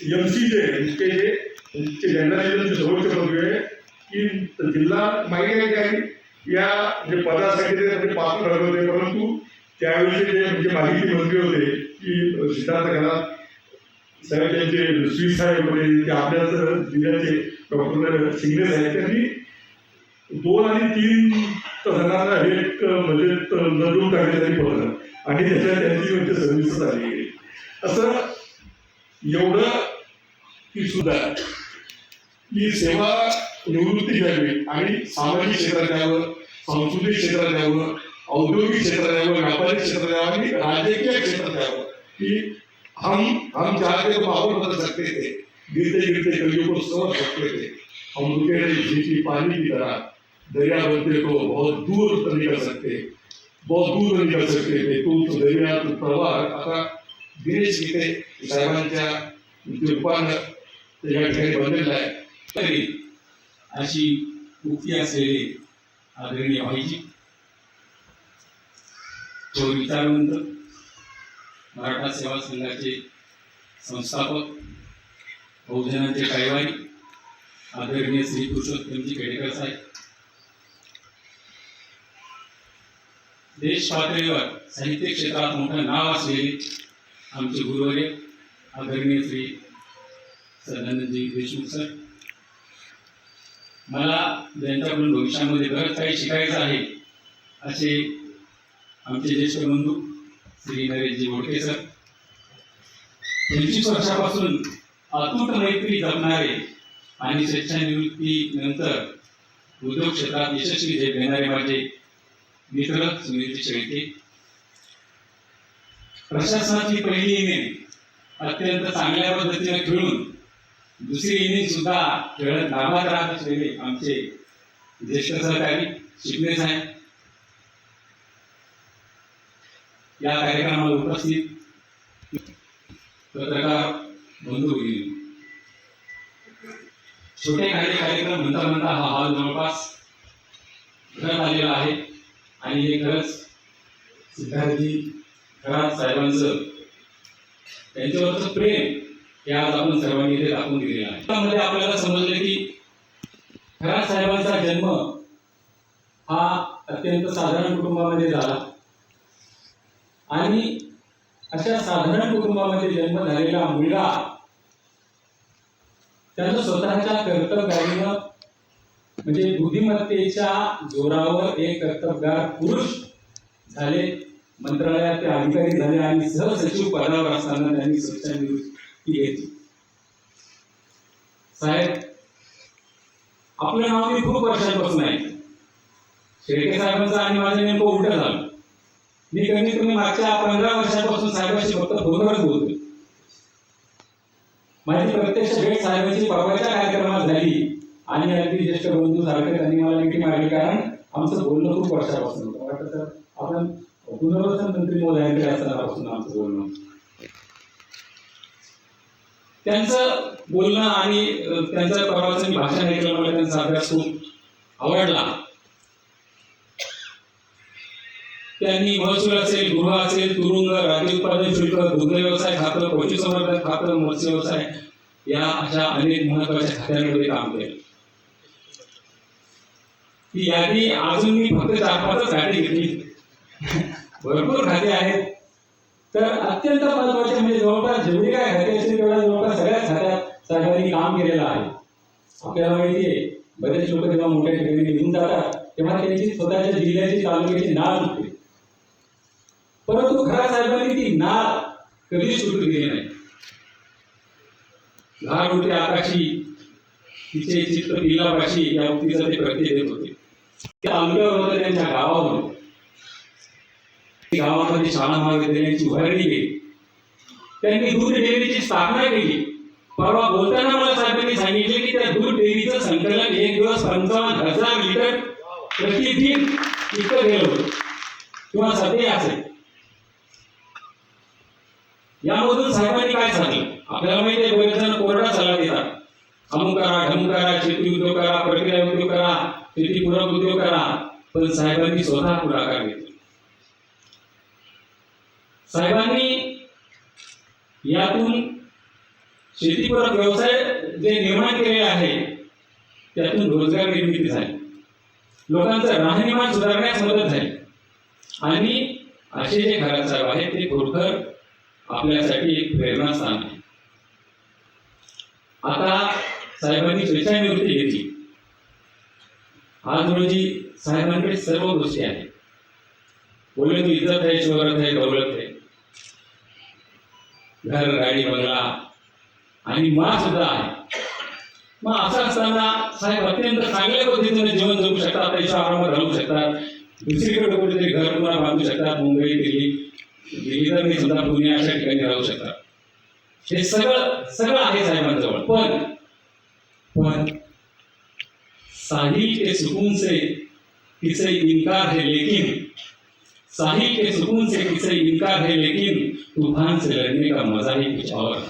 M C जे इतके जे इतके जर्नलिझमचे सर्वोच्च पदवी आहे की जिल्हा माहिती आहे काही? या जे पदासाठी ते त्यांनी पात्र ठरवले होते परंतु त्यावेळी जे म्हणजे माहिती मंत्री होते की सिद्धार्थ घरात साहेब त्यांचे श्री साहेब होते ते आपल्याच जिल्ह्याचे डॉक्टर शिंगणे साहेब त्यांनी दोन आणि तीन जणांना हे एक म्हणजे नजून काढण्यासाठी त्यांनी पत्र आणि त्याच्यात त्यांची म्हणजे सर्व्हिस आली. असं एवढं ती सुद्धा ही सेवा निवृत्ती घ्यावी आणि सामाजिक क्षेत्रात यावं सांस्कृतिक क्षेत्रात द्यावं औद्योगिक क्षेत्रात यावं व्यापारिक क्षेत्रात यावं आणि राजकीय क्षेत्रात यावं की हम हम चाहते तो पावर बदल सकते थे. गिरते गिरते कलियों को समझ सकते थे. हम रुके रहे झींची पानी की तरह. दरिया बनते तो बहुत दूर तक निकल सकते. बहुत दूर निकल सकते थे. तो तो दरिया तो प्रवाह आता दिनेश गीते साहेबांच्या रूपानं ते या ठिकाणी बनलेलं आहे तरी अशी आदरणीय भाईजी विचारवंत मराठा सेवा संघाचे संस्थापक बहुजनांचे कैवारी आदरणीय श्री पुरुषोत्तमजी खेडेकर साहेब देश पातळीवर साहित्य क्षेत्रात मोठं नाव असलेले आमचे गुरुवर्य आदरणीय श्री सदानंदजी देशमुख सर. मला ज्यांच्याकडून भविष्यामध्ये बरंच काही शिकायचं आहे असे आमचे ज्येष्ठ बंधू श्री नरेशजी बोडके सर. पंचवीस वर्षापासून अतूट मैत्री जपणारे आणि स्वेच्छानिवृत्तीनंतर उद्योग क्षेत्रात यशस्वी झेप घेणारे माझे मित्र सुनीलजी शेळके. प्रशासनाची पहिली इनिंग अत्यंत चांगल्या पद्धतीने खेळून दुसरी इनिंग सुद्धा खेळत नामात राहत असलेले आमचे ज्येष्ठ सहकारी शिकणेच साहेब. या कार्यक्रमाला उपस्थित पत्रकार बंधू भगिनी छोटे काही कार्यक्रम म्हणता म्हणता हा हॉल जवळपास घरात आलेला आहे आणि हे खरंच सिद्धार्थजी खरात साहेबांचं त्यांच्यावरचं प्रेम हे आज आपण सर्वांनी इथे दाखवून दिलेलं आहे. त्यामध्ये आपल्याला समजले की खरात साहेबांचा जन्म हा अत्यंत साधारण कुटुंबामध्ये झाला. आणि अशा साधारण कुटुंबामध्ये जन्म झालेला मुलगा त्यानं स्वतःच्या कर्तव्यानं म्हणजे बुद्धिमत्तेच्या जोरावर एक कर्तबगार पुरुष झाले. मंत्रालयात ते अधिकारी झाले आणि सहसचिव पदावर असताना त्यांनी स्वेच्छानिवृत्ती घेतली साहेब आपलं नाव मी खूप वर्षांपासून आहे शेळके साहेबांचं आणि माझं नेमकं उलट झालं. मी कमीत कमी मागच्या पंधरा वर्षांपासून साहेबांशी फक्त फोनवरच बोलतोय. माझी प्रत्यक्ष भेट साहेबांची परवाच्या कार्यक्रमात झाली आणि अगदी ज्येष्ठ बंधू सारखे त्यांनी मला मिठी मारली कारण आमचं बोलणं खूप वर्षापासून होतं. वाटतं तर आपण पुनर्वसन मंत्री महोदयांकडे असतानापासून आमचं बोलणं त्यांचं बोलणं आणि त्यांचं परवाचं मी भाषण ऐकलं मला त्यांचा अभ्यास खूप आवडला. त्यांनी महसूल असेल गृह असेल तुरुंग राज्य उत्पादन शुल्क दुग्ध व्यवसाय खातं पशुसंवर्धन खातं मत्स्य व्यवसाय या अशा अनेक महत्त्वाच्या खात्यांमध्ये काम केलं. ती यादी अजून मी फक्त चार पाचच खाते घेतली. भरपूर खाते आहेत. तर अत्यंत महत्त्वाचे म्हणजे जवळपास जेवढी काय खाते असतील तेवढ्या जवळपास सगळ्याच खात्यात सरकारने काम केलेलं आहे. आपल्याला माहिती आहे बरेच लोक जेव्हा मोठ्या ठिकाणी निघून जातात तेव्हा त्यांची स्वतःच्या जिल्ह्याची तालुक्याची नाळ होते. परंतु खऱ्या साहेबांनी ती नाळ कधीच सुटू दिली नाही. लहान होते आकाशी तिचे चित्र पिल्लापाशी या उक्तीचा ते प्रत्यय देत होते. ते तालुक्यावर होते त्यांच्या गावावर होते. गावामध्ये शाळा महाविद्यालयाची उभारणी केली त्यांनी दूध डेअरीची स्थापना केली. परवा बोलताना मला साहेबांनी सांगितले की त्या दूध डेअरीचं संकलन एक दिवस पंचावन्न हजार लिटर प्रतिदिन इतकं गेलं होतं. किंवा सध्या असेल. यामधून साहेबांनी काय सांगितलं? आपल्याला माहिती आहे बरेच जण कोरडा सल्ला देतात. अमुक करा ढम करा शेती उद्योग करा प्रक्रिया उद्योग करा शेती पूरक उद्योग करा. पण साहेबांनी स्वतः पुढाकार घेतला. साहेबांनी यातून शेतीपूरक व्यवसाय जे निर्माण केलेले आहे त्यातून रोजगार निर्मिती झाली. लोकांचं राहणीमान सुधारण्यास मदत झाली. आणि असे जे घरासाहेब आहेत ते खरोखर आपल्यासाठी एक प्रेरणास्थान आहे. आता साहेबांनी स्वेच्छानिवृत्ती घेतली. आज रोजी साहेबांकडे सर्व गोष्टी आहेत. बोले तू इज्जत आहे शोहरत आहे दौलत आहे. घर गाडी बंगला आणि मा सुद्धा आहे. मग असं असताना साहेब अत्यंत चांगल्या पद्धतीने जीवन जगू शकतात त्याच्या आरामात घालू शकतात. दुसरीकडे कुठेतरी घर पुन्हा बांधू शकतात मुंबई दिल्ली. दिल्ली तर मी सुद्धा पुणे अशा ठिकाणी राहू शकतात. हे सगळं सगळं आहे साहेबांजवळ. पण पण साहिल के सुकून से किसे इनकार है लेकिन साहिल के सुकून से किसे इनकार है लेकिन तूफान से लड़ने का मजा ही कुछ और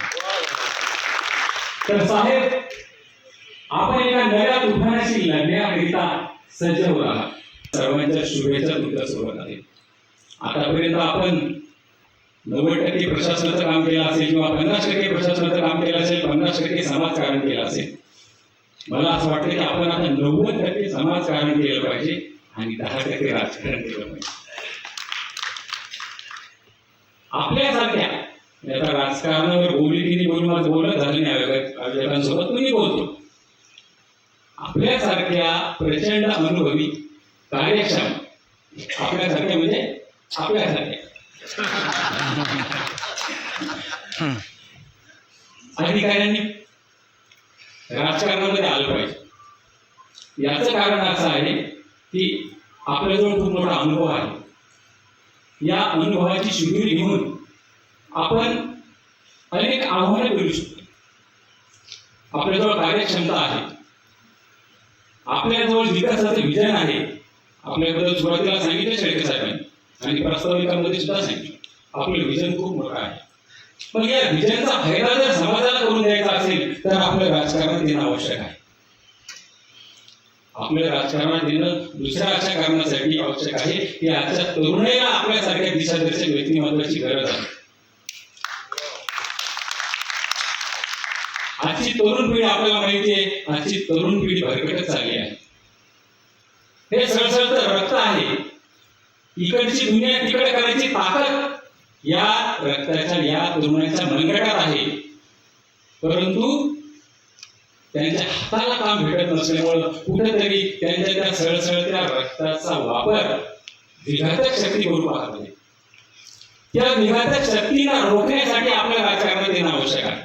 तर साहेब आपण एका नव्या तुफानाशी लढण्याकरिता सज्ज होत सर्वांच्या शुभेच्छा तुमच्यासोबत आहे. आतापर्यंत आपण नव्वद टक्के प्रशासनाचं काम केलं असेल किंवा पन्नास टक्के प्रशासनाचं काम केलं असेल पन्नास टक्के समाजकारण केलं असेल. मला असं वाटतं की आपण आता नव्वद टक्के समाजकारण केलं पाहिजे आणि दहा टक्के राजकारण केलं पाहिजे. आपल्यासारख्या. आता राजकारणावर बोलली की नाही बोलून माझं बोलणं झालं नाही. आयोजकांसोबत मी बोलतो. आपल्यासारख्या प्रचंड अनुभवी कार्यक्षम आपल्यासारख्या म्हणजे आपल्यासारख्या. अधिकाऱ्यांनी राजकारणामध्ये आलं पाहिजे. याचं कारण असं आहे की आपल्याजवळ खूप मोठा अनुभव आहे. या अनुभवाची शिबिर घेऊन आपण अनेक आव्हाने करू शकतो. आपल्याजवळ कार्यक्षमता आहे. आपल्याजवळ विकासाचे विजन आहे. आपल्याबद्दल सुरुवातीला सांगितलं शेळके साहेबांनी. आणि प्रस्ताविकांमध्ये सुद्धा सांगितलं. आपलं विजन खूप मोठं आहे. पण या विजनचा फायदा जर समाजाला करून द्यायचा असेल तर आपलं राजकारण देणं आवश्यक आहे. आपलं राजकारणात येणं दुसऱ्या अशा कारणासाठी आवश्यक आहे. की आजच्या तरुणाईला आपल्यासारख्या दिशादर्शक व्यक्तिमत्वाची गरज आहे. आजची तरुण पिढी आपल्याला माहिती आहे आजची तरुण पिढी भरकटच चालली आहे. हे सळसळतं रक्त आहे. इकडची दुनिया तिकडे करायची ताकद या रक्ताच्या या तरुणाच्या मनगटात आहे. परंतु त्यांच्या हाताला काम भेटत नसल्यामुळं कुठेतरी त्यांच्या त्या सळसळत्या रक्ताचा वापर विघातक शक्ती करू पाहते. त्या विघातक शक्तीला रोखण्यासाठी आपल्या राजकारणात येणं आवश्यक आहे.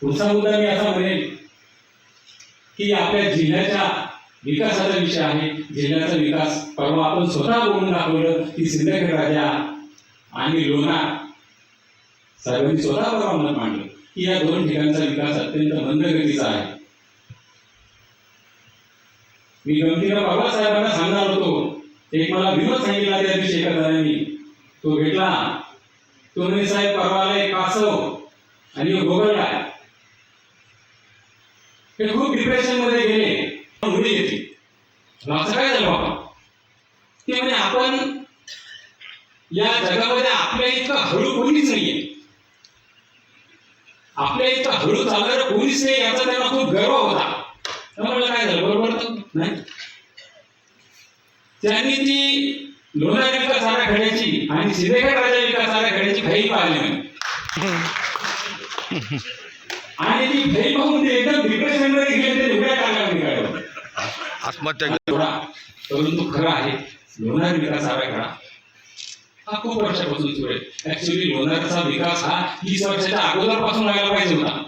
पुढचा मुद्दा मी असा म्हणेल की आपल्या जिल्ह्याच्या विकासाचा विषय आहे. जिल्ह्याचा विकास परवा आपण स्वतः बोलून दाखवलं की सिंदखेड राजा आणि लोणार सर्वांनी स्वतः परवा मत मांडलं. की या दोन ठिकाणचा विकास अत्यंत मंदगतीचा आहे. मी गमतीनं बाबासाहेबांना सांगणार होतो एक मला विनोद सांगितला त्या दिवशी एका जणांनी तो भेटला. तो म्हणे साहेब परवाला एक कासव आणि एक हे आहे खूप डिप्रेशनमध्ये गेले. मुली घेतली असं काय झालं बाबा? ते म्हणजे आपण या जगामध्ये आपल्या इतकं हळू कोणीच नाहीये. आपल्या इतकं हळू चालणार कोणीच नाही याचा त्यांना खूप गर्व होता. त्यामुळे काय झालं बरोबर नाही? त्यांनी ती लोणार विकास आराखड्याची आणि सिद्धेगड राजा विकास आराखड्याची घाई पाहिली नाही आणि ती घाई पाहून ते एकदम डिप्रेशनमध्ये गेले ते उड्या टाकायला निघाले. आत्महत्या परंतु खरं आहे लोणार विकास आराखडा हा खूप वर्षापासून सुरू आहे. ऍक्च्युली लोणारचा विकास हा तीस वर्षाच्या अगोदरपासून व्हायला पाहिजे होता.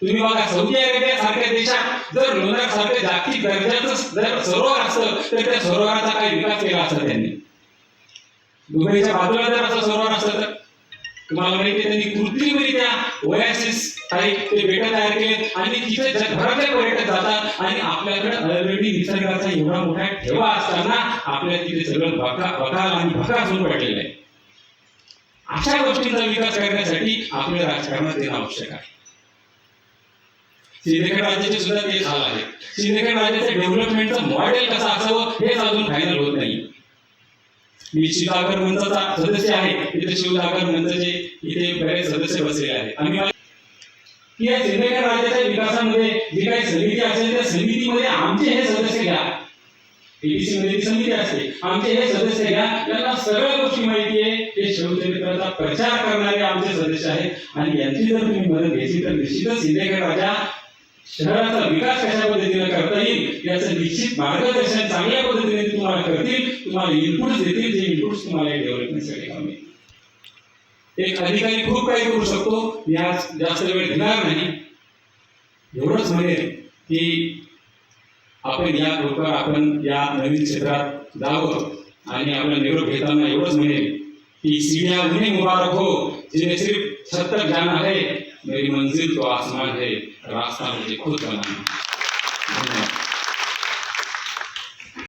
तुम्ही बघा सौदी अरेबिया सारख्या देशात जर लोणार सारख्या जागतिक दर्जाचं जर सरोवर असतं तर त्या सरोवराचा काही विकास केला असता त्यांनी. दुबईच्या बाजूला जर असं सरोवर असतं तर तुम्हाला माहिती आहे त्यांनी कृत्रिमरित्या ओएसिस टाईप ते बेट तयार केले आणि तिथे जगभरातले पर्यटक जातात आणि आपल्याकडे ऑलरेडी निसर्गाचा एवढा मोठा ठेवा असताना आपल्या तिथे सगळं बका बकाल आणि भका होऊन पडलेलं आहे. अशा गोष्टींचा विकास करण्यासाठी आपल्या राजकारणात येणं आवश्यक आहे. सिंदखेड राज्याचे सुद्धा ते झालं आहे. सिंदखेड राज्याचे डेव्हलपमेंटचं मॉडेल कसं असावं हेच अजून फायनल होत नाही मी शिवसागर मंचचा सदस्य आहे. इथे शिवसागर मंचचे इथे बरेच सदस्य बसले आहेत. आम्ही की या सिंदखेड राज्याच्या विकासामध्ये जी काही समिती असेल त्या समितीमध्ये आमचे हे सदस्य घ्या. एबीसी मध्ये समिती असते आमचे हे सदस्य घ्या. त्यांना सगळ्या गोष्टी माहिती आहे. हे शिवचरित्राचा प्रचार करणारे आमचे सदस्य आहेत. आणि यांची जर तुम्ही मदत घेतली तर निश्चितच सिंदखेड राजा शहराचा विकास कशा पद्धतीने करता येईल याचं निश्चित मार्गदर्शन चांगल्या पद्धतीने तुम्हाला करतील तुम्हाला इनपुट्स देतील जे इनपुट्स तुम्हाला डेव्हलपमेंटसाठी हवे. एक अधिकारी खूप काही करू शकतो मी आज जास्त वेळ घेणार नाही. एवढंच म्हणेन की आपण या लवकर आपण या नवीन क्षेत्रात जावं आणि आपला निरोप घेताना एवढंच म्हणेन की सीढ़ियां उन्हें मुबारक हो जिन्हें सिर्फ सत्तर ज्ञान आहे. मेरी मंजिल तो आसमान है रास्ता मुझे खुद बनाना धन्यवाद।